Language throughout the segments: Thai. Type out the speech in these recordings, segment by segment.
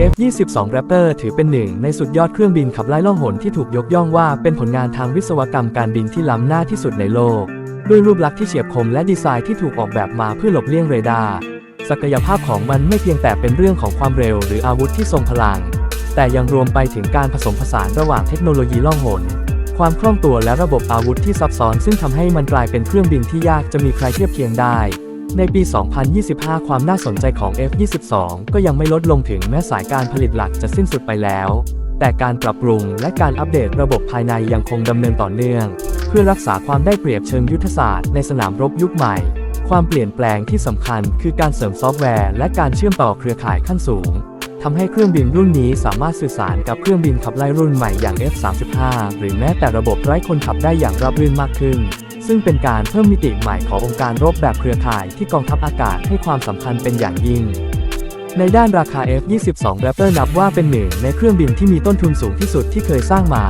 F-22 Raptor ถือเป็นหนึ่งในสุดยอดเครื่องบินขับไล่ล่องหนที่ถูกยกย่องว่าเป็นผลงานทางวิศวกรรมการบินที่ล้ำหน้าที่สุดในโลก ด้วยรูปลักษณ์ที่เฉียบคมและดีไซน์ที่ถูกออกแบบมาเพื่อหลบเลี่ยงเรดาร์ศักยภาพของมันไม่เพียงแต่เป็นเรื่องของความเร็วหรืออาวุธที่ทรงพลัง แต่ยังรวมไปถึงการผสมผสานระหว่างเทคโนโลยีล่องหน ความคล่องตัวและระบบอาวุธที่ซับซ้อนซึ่งทำให้มันกลายเป็นเครื่องบินที่ยากจะมีใครเทียบเคียงได้ ในปี 2025 ความน่าสนใจของ F-22 ก็ยังไม่ลดลงถึงแม้สายการผลิตหลักจะสิ้นสุดไปแล้ว แต่การปรับปรุงและการอัปเดตระบบภายในยังคงดำเนินต่อเนื่อง เพื่อรักษาความได้เปรียบเชิงยุทธศาสตร์ในสนามรบยุคใหม่ ความเปลี่ยนแปลงที่สำคัญคือการเสริมซอฟต์แวร์และการเชื่อมต่อเครือข่ายขั้นสูงทำให้เครื่องบินรุ่นนี้สามารถสื่อสารกับเครื่องบินขับไล่รุ่นใหม่อย่าง F-35 หรือแม้แต่ระบบไร้คนขับได้อย่างราบรื่นมากขึ้น ซึ่งเป็นการเพิ่มมิติใหม่ขององค์การรบแบบเครือข่ายที่กองทัพอากาศให้ความสำคัญเป็นอย่างยิ่ง ในด้านราคา F-22 Raptor นับว่าเป็นหนึ่งในเครื่องบินที่มีต้นทุนสูงที่สุดที่เคยสร้างมา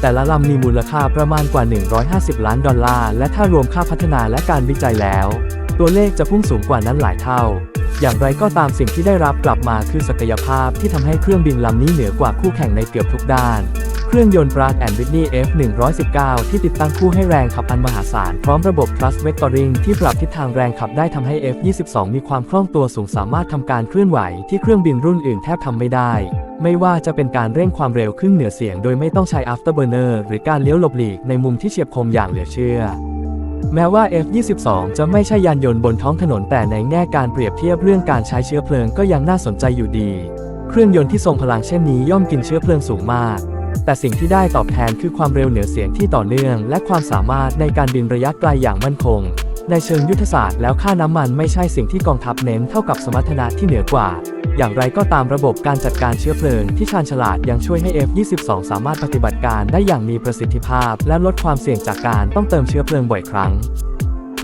แต่ละลำมีมูลค่าประมาณกว่า 150 ล้านดอลลาร์ และถ้ารวมค่าพัฒนาและการวิจัยแล้ว ตัวเลขจะพุ่งสูงกว่านั้นหลายเท่า อย่างไรก็ตามสิ่งที่ได้รับกลับมาคือศักยภาพที่ทำให้เครื่องบินลำนี้เหนือกว่าคู่แข่งในเกือบทุกด้าน เครื่องยนต์ Pratt Whitney F119 ที่ติดตั้งคู่ให้แรงขับอันมหาศาล พร้อมระบบ Thrust Vectoring ที่ปรับทิศทางแรงขับได้ทำให้ F22 มีความคล่องตัวสูงสามารถทำการเคลื่อนไหวที่เครื่องบินรุ่นอื่นแทบทำไม่ได้ ไม่ว่าจะเป็นการเร่งความเร็วขึ้นเหนือเสียงโดยไม่ต้องใช้ afterburner หรือการเลี้ยวหลบหลีกในมุมที่เฉียบคมอย่างเหลือเชื่อแม้ว่า F22 จะไม่ใช่ยานยนต์บนท้องถนนแต่ในแง่การเปรียบเทียบเรื่องการใช้เชื้อเพลิงก็ยังน่าสนใจอยู่ดี เครื่องยนต์ที่ทรงพลังเช่นนี้ย่อมกินเชื้อเพลิงสูงมาก แต่สิ่งที่ได้ตอบแทนคือความเร็วเหนือเสียงที่ต่อเนื่อง และความสามารถในการบินระยะไกลอย่างมั่นคง ในเชิงยุทธศาสตร์แล้วค่าน้ำมันไม่ใช่สิ่งที่กองทัพเน้นเท่ากับสมรรถนะที่เหนือกว่า อย่างไรก็ตามระบบการจัดการเชื้อเพลิงที่ชาญฉลาดยังช่วยให้ F22 สามารถปฏิบัติการได้อย่างมีประสิทธิภาพ และลดความเสี่ยงจากการต้องเติมเชื้อเพลิงบ่อยครั้ง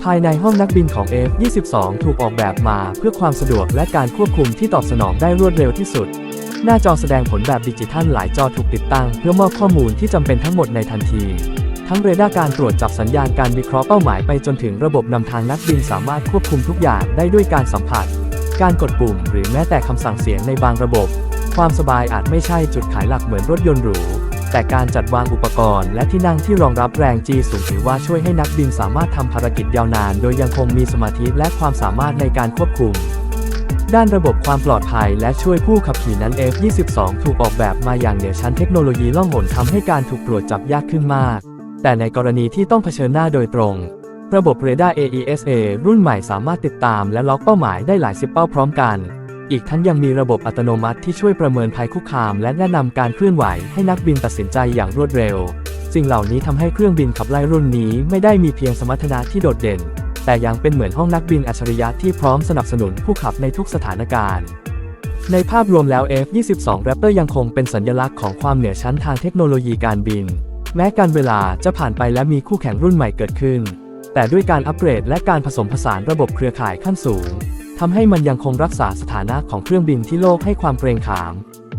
ภายในห้องนักบินของ F22 ถูกออกแบบมาเพื่อความสะดวกและการควบคุมที่ตอบสนองได้รวดเร็วที่สุด หน้าจอแสดงผลแบบดิจิทัลหลายจอถูกติดตั้ง เพื่อมอบข้อมูลที่จำเป็นทั้งหมดในทันที ทั้งเรดาร์การตรวจจับสัญญาณการวิเคราะห์เป้าหมายไปจนถึงระบบนำทางนักบินสามารถควบคุมทุกอย่างได้ด้วยการสัมผัส การกดปุ่ม หรือแม้แต่คำสั่งเสียงในบางระบบ ความสบายอาจไม่ใช่จุดขายหลักเหมือนรถยนต์หรูแต่การจัดวางอุปกรณ์และที่นั่งที่รองรับแรง G สูงถือว่าช่วยให้นักบินสามารถทำภารกิจยาวนาน โดยยังคงมีสมาธิและความสามารถในการควบคุม ด้านระบบความปลอดภัยและช่วยผู้ขับขี่นั้น F22 ถูกออกแบบมาอย่างเหนือชั้นเทคโนโลยีล่องหนทำให้การถูกตรวจจับยากขึ้นมาก แต่ในกรณีที่ต้องเผชิญหน้าโดยตรง ระบบเรดาร์ AESA รุ่นใหม่สามารถติดตามและล็อกเป้าหมายได้หลายสิบเป้าพร้อมกัน อีกทั้งยังมีระบบอัตโนมัติที่ช่วยประเมินภัยคุกคาม และแนะนำการเคลื่อนไหวให้นักบินตัดสินใจอย่างรวดเร็วสิ่งเหล่านี้ทำให้เครื่องบินขับไล่รุ่นนี้ไม่ได้มีเพียงสมรรถนะที่โดดเด่น แต่ยังเป็นเหมือนห้องนักบินอัจฉริยะที่พร้อมสนับสนุนผู้ขับในทุกสถานการณ์ ในภาพรวมแล้ว F22 Raptor ยังคงเป็นสัญลักษณ์ของความเหนือชั้นทางเทคโนโลยีการบิน แม้การเวลาจะผ่านไปและมีคู่แข่งรุ่นใหม่เกิดขึ้น แต่ด้วยการอัปเกรดและการผสมผสานระบบเครือข่ายขั้นสูงทำให้มันยังคงรักษาสถานะของเครื่องบินที่โลกให้ความเกรงขาม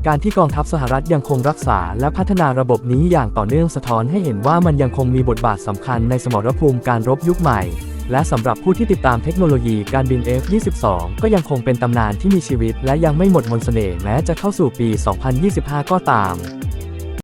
การที่กองทัพสหรัฐยังคงรักษาและพัฒนาระบบนี้อย่างต่อเนื่องสะท้อนให้เห็นว่ามันยังคงมีบทบาทสำคัญในสมรภูมิการรบยุคใหม่ และสำหรับผู้ที่ติดตามเทคโนโลยีการบิน F22 ก็ยังคงเป็นตำนานที่มีชีวิต และยังไม่หมดมนเสน่ห์แม้จะเข้าสู่ปี 2025 ก็ตาม